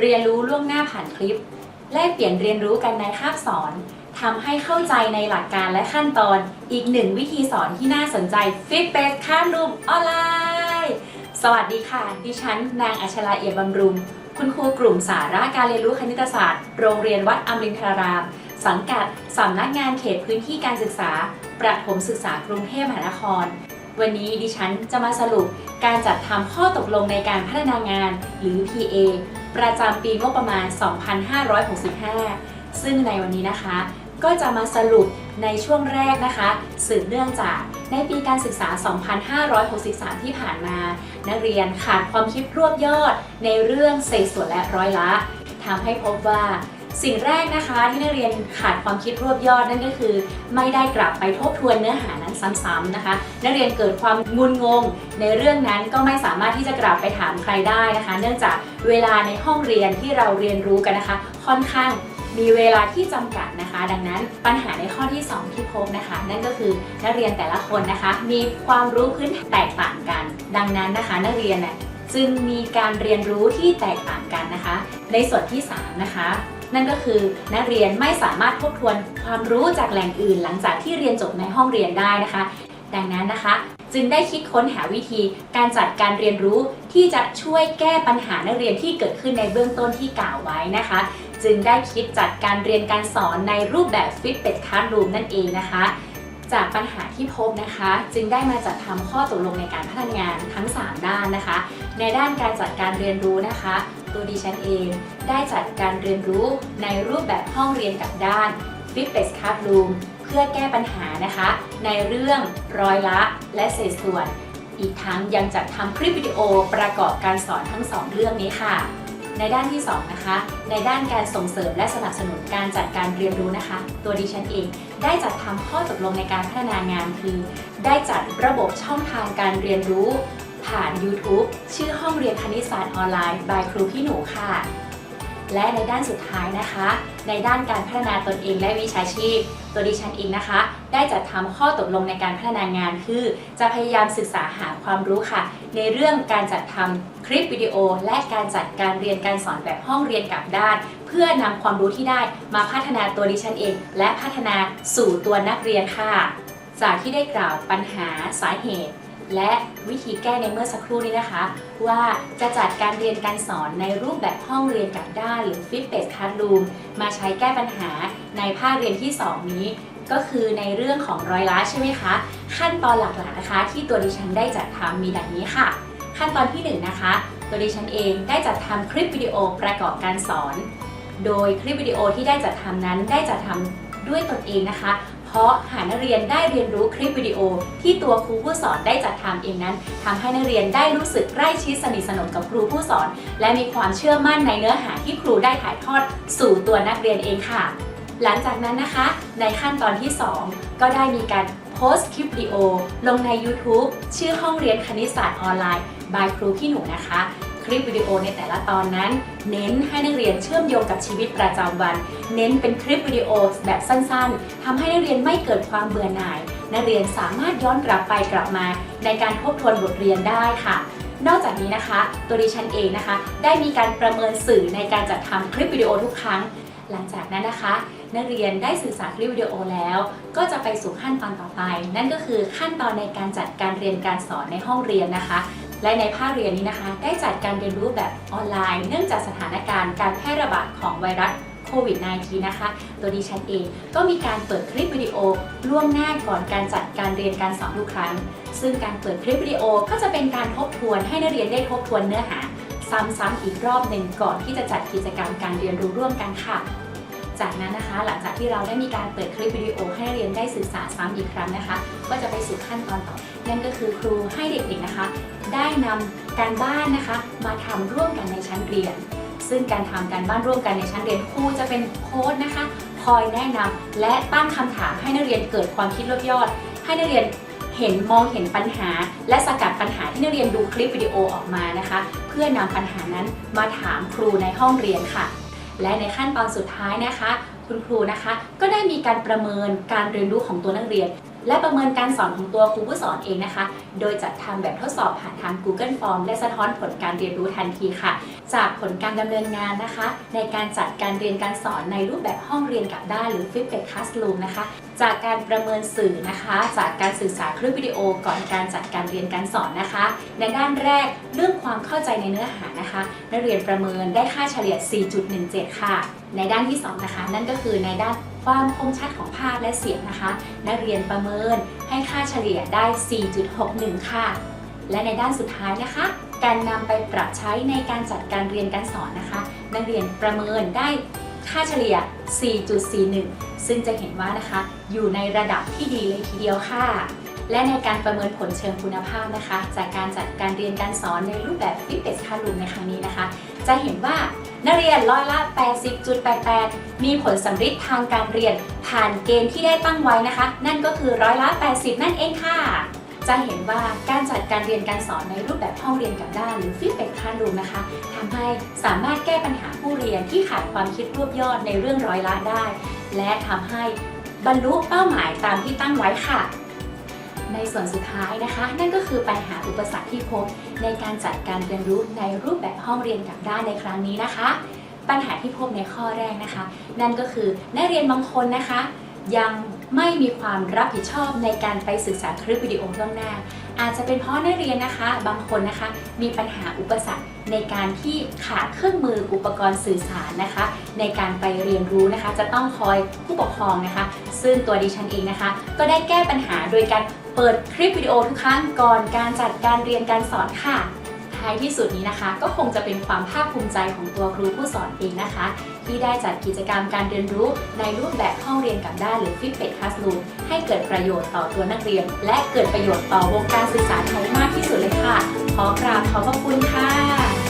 เรียนรู้ล่วงหน้าผ่านคลิป แลกเปลี่ยนเรียนรู้กันในคาบสอนทำให้เข้าใจในหลักการและขั้นตอนอีกหนึ่งวิธีสอนที่น่าสนใจ Fit Base ค่ารูมออนไลน์ สวัสดีค่ะ ดิฉัน นางอัชราเอียบบำรุง คุณครูกลุ่มสาระการเรียนรู้คณิตศาสตร์ โรงเรียนวัดอมรินทราราม สังกัดสำนักงานเขตพื้นที่การศึกษา ประถมศึกษากรุงเทพมหานคร วันนี้ดิฉันจะมาสรุปการจัดทำข้อตกลงในการพัฒนางานหรือ PA ประจำปีงบประมาณ 2565 ซึ่งในวันนี้นะคะ ก็จะมาสรุปในช่วงแรกนะคะ สืบเนื่องจากในปีการศึกษา 2563 ที่ผ่านมา นักเรียนขาดความคิดรวบยอดในเรื่องเศษส่วนและร้อยละทำให้พบว่า สิ่งแรกนะคะที่นักเรียนขาดความคิดรวบยอดนั่นก็คือ ไม่ได้กลับไปทบทวนเนื้อหานั้นซ้ำๆนะคะ นักเรียนเกิดความงุนงง ในเรื่องนั้นก็ไม่สามารถที่จะกลับไปถามใครได้นะคะ เนื่องจากเวลาในห้องเรียนที่เราเรียนรู้กันนะคะ ค่อนข้างมีเวลาที่จำกัดนะคะ ดังนั้นปัญหาในข้อที่ 2 ที่พบนะคะ นั่นก็คือนักเรียนแต่ละคนนะคะ มีความรู้พื้นฐานแตกต่างกัน ดังนั้นนะคะ นักเรียนน่ะจึงมีการเรียนรู้ที่แตกต่างกันนะคะ ในส่วนที่ 3 นะคะ นั่นก็คือนักเรียนไม่สามารถทบทวนความรู้จากแหล่งอื่น หลังจากที่เรียนจบในห้องเรียนได้นะคะ ดังนั้นนะคะ จึงได้คิดค้นหาวิธีการจัดการเรียนรู้ที่จะช่วยแก้ปัญหานักเรียนที่เกิดขึ้นในเบื้องต้นที่กล่าวไว้นะคะ จึงได้คิดจัดการเรียนการสอนในรูปแบบ Fit Bed Classroom นั่นเองนะคะ จากปัญหาที่พบนะคะ จึงได้มาจัดทำข้อตกลงในการพัฒนางานทั้ง 3 ด้านนะคะ ในด้านการจัดการเรียนรู้นะคะ ตัวดิฉันเอง ได้จัดการเรียนรู้ในรูปแบบห้องเรียนกับด้าน Fit Bed Classroom เพื่อแก้ปัญหานะคะ ในเรื่องร้อยละและเศษส่วน อีกทั้งยังจัดทำคลิปวิดีโอประกอบการสอนทั้ง2เรื่องนี้ค่ะ ในด้านที่ 2 นะคะ ในด้านการส่งเสริมและสนับสนุนการจัดการเรียนรู้นะคะ ตัวดิฉันเองได้จัดทำข้อตกลงในการพัฒนางานคือ ได้จัดระบบช่องทางการเรียนรู้ ผ่าน YouTube ชื่อห้องเรียนคณิตศาสตร์ออนไลน์ by ครูพี่หนูค่ะ และในด้านสุดท้ายนะคะ ในด้านการพัฒนาตนเองและวิชาชีพ ตัวดิฉันเองนะคะ ได้จัดทำข้อตกลงในการพัฒนางาน คือ จะพยายามศึกษาหาความรู้ค่ะ ในเรื่องการจัดทำคลิปวิดีโอ และการจัดการเรียนการสอนแบบห้องเรียนกับด้าน เพื่อนำความรู้ที่ได้มาพัฒนาตัวดิฉันเอง และพัฒนาสู่ตัวนักเรียนค่ะ จากที่ได้กล่าวปัญหาสาเหตุ และวิธีแก้ในเมื่อสักครู่นี้นะคะ ว่าจะจัดการเรียนการสอนในรูปแบบห้องเรียนกับด้านหรือ Fit Base Classroom มาใช้แก้ปัญหาในภาคเรียนที่ 2 นี้ ก็คือในเรื่องของร้อยล้าใช่ไหมคะ ขั้นตอนหลักๆนะคะ ที่ตัวดิฉันได้จัดทำมีดังนี้ค่ะ ขั้นตอนที่ 1 นะคะ ตัวดิฉันเองได้จัดทำคลิปวิดีโอประกอบการสอน โดยคลิปวิดีโอที่ได้จัดทำนั้นได้จัดทำด้วยตนเองนะคะ เพราะหากนักเรียนได้เรียนรู้คลิปวิดีโอ ที่ตัวครูผู้สอนได้จัดทำเองนั้นทำให้นักเรียนได้รู้สึกใกล้ชิดสนิทสนมกับครูผู้สอน และมีความเชื่อมั่นในเนื้อหาที่ครูได้ถ่ายทอด สู่ตัวนักเรียนเองค่ะ หลังจากนั้นนะคะ ในขั้นตอนที่ 2 ก็ได้มีการโพสต์คลิปวิดีโอ ลงใน YouTube ชื่อห้องเรียนคณิตศาสตร์ออนไลน์ by ครูพี่หนูนะคะ ลิปวิดีโอในแต่ละตอนนั้น เน้นให้นักเรียนเชื่อมโยงกับชีวิตประจำวัน เน้นเป็นคลิปวิดีโอแบบสั้นๆทำให้นักเรียนไม่เกิดความเบื่อหน่าย นักเรียนสามารถย้อนกลับไปกลับมา ในการทบทวนบทเรียนได้ค่ะ นอกจากนี้นะคะ ตัวดิฉันเองนะคะ ได้มีการประเมินสื่อในการจัดทำคลิปวิดีโอทุกครั้ง หลังจากนั้นนะคะ นักเรียนได้ศึกษารคลิปวิดีโอแล้ว ก็จะไปสู่ขั้นตอนต่อไป นั่นก็คือขั้นตอนในการจัดการเรียนการสอนในห้องเรียนนะคะ และในภาคเรียนนี้นะคะ ได้จัดการเรียนรู้แบบออนไลน์ เนื่องจากสถานการณ์การแพร่ระบาดของไวรัสโควิด -19 นะคะตัวดิฉันเองก็มีการเปิดคลิปวิดีโอล่วงหน้าก่อนการจัดการเรียนการสอนทุกครั้ง ซึ่งการเปิดคลิปวิดีโอก็จะเป็นการทบทวนให้นักเรียนได้ทบทวนเนื้อหา ซ้ำๆอีกรอบหนึ่งก่อนที่จะจัดกิจกรรมการเรียนรู้ร่วมกันค่ะ จากนั้นนะคะ หลังจากที่เราได้มีการเปิดคลิปวิดีโอให้นักเรียนได้ศึกษาซ้ำอีกครั้งนะคะ ก็จะไปสู่ขั้นตอนต่อ นั่นก็คือครูให้เด็กๆนะคะ ได้นำการบ้านนะคะ มาทำร่วมกันในชั้นเรียน ซึ่งการทำการบ้านร่วมกันในชั้นเรียนครูจะเป็นโค้ดนะคะคอยแนะนำและตั้งคำถามให้นักเรียนเกิดความคิดลดยอด ให้นักเรียนเห็นมองเห็นปัญหา และสกัดปัญหาที่นักเรียนดูคลิปวิดีโอออกมานะคะ เพื่อนำปัญหานั้นมาถามครูในห้องเรียนค่ะ และในขั้นตอนสุดท้ายนะคะ คุณครูนะคะ ก็ได้มีการประเมินการเรียนรู้ของตัวนักเรียน และประเมินการสอนของตัวครูผู้สอนเองนะคะ โดยจัดทำแบบทดสอบผ่านทาง Google Form และสะท้อนผลการเรียนรู้ทันทีค่ะ จากผลการดำเนินงานนะคะ ในการจัดการเรียนการสอนในรูปแบบห้องเรียนกับด้านหรือ Flipped Classroom นะคะ จากการประเมินสื่อนะคะ จากการศึกษาคลิปวิดีโอก่อนการจัดการเรียนการสอนนะคะ ในด้านแรกเรื่องความเข้าใจในเนื้อหานะคะนักเรียนประเมินได้ค่าเฉลี่ย 4.17 ค่ะ ในด้านที่2นะคะนั่นก็คือในด้านความคมชัดของภาพและเสียงนะคะ นักเรียนประเมินให้ค่าเฉลี่ยได้ 4.61 ค่ะ และในด้านสุดท้ายนะคะ การนำไปปรับใช้ในการจัดการเรียนการสอนนะคะ นักเรียนประเมินได้ ค่าเฉลี่ย 4.41 ซึ่งจะเห็นว่านะคะ อยู่ในระดับที่ดีเลยทีเดียวค่ะ และในการประเมินผลเชิงคุณภาพนะคะ จากการจัดการเรียนการสอนในรูปแบบ f i t เ e s Classroom ในครั้งนี้นะคะ จะเห็นว่านักเรียนร้อยละ 80.88 มีผลสำฤทธิ์ทางการเรียนผ่านเกณฑ์ที่ได้ตั้งไว้นะคะ นั่นก็คือร้อยละ 80 นั่นเองค่ะ จะเห็นว่าการจัดการเรียนการสอนในรูปแบบห้องเรียนกับด้านหรือ f i t เ e s Classroom นะคะทำให้สามารถแก้ปัญหาผู้เรียนที่ขาดความคิดรวบยอดในเรื่องร้อยละได้ และทำให้บรรลุเป้าหมายตามที่ตั้งไว้ค่ะ ในส่วนสุดท้ายนะคะ นั่นก็คือปัญหาอุปสรรคที่พบในการจัดการเรียนรู้ในรูปแบบห้องเรียนกับด้านในครั้งนี้นะคะ ปัญหาที่พบในข้อแรกนะคะ นั่นก็คือนักเรียนบางคนนะคะ ยังไม่มีความรับผิดชอบในการไปศึกษาคลิปวิดีโอล่วงหน้า อาจจะเป็นเพราะนักเรียนนะคะ บางคนนะคะ มีปัญหาอุปสรรคในการที่ขาดเครื่องมืออุปกรณ์สื่อสารนะคะ ในการไปเรียนรู้นะคะ จะต้องคอยผู้ปกครองนะคะ ซึ่งตัวดิฉันเองนะคะ ก็ได้แก้ปัญหาโดยการเปิดคลิปวิดีโอทุกครั้งก่อนการจัดการเรียนการสอนค่ะ ท้ายที่สุดนี้นะคะ ก็คงจะเป็นความภาคภูมิใจของตัวครูผู้สอนเองนะคะ ที่ได้จัดกิจกรรมการเรียนรู้ในรูปแบบห้องเรียนกับด้านหรือ f i t เ e s Classroom ให้เกิดประโยชน์ต่อตัวนักเรียน และเกิดประโยชน์ต่อวงการศึกษาไทยมากที่สุดเลยค่ะ ขอกราบขอบพระคุณค่ะ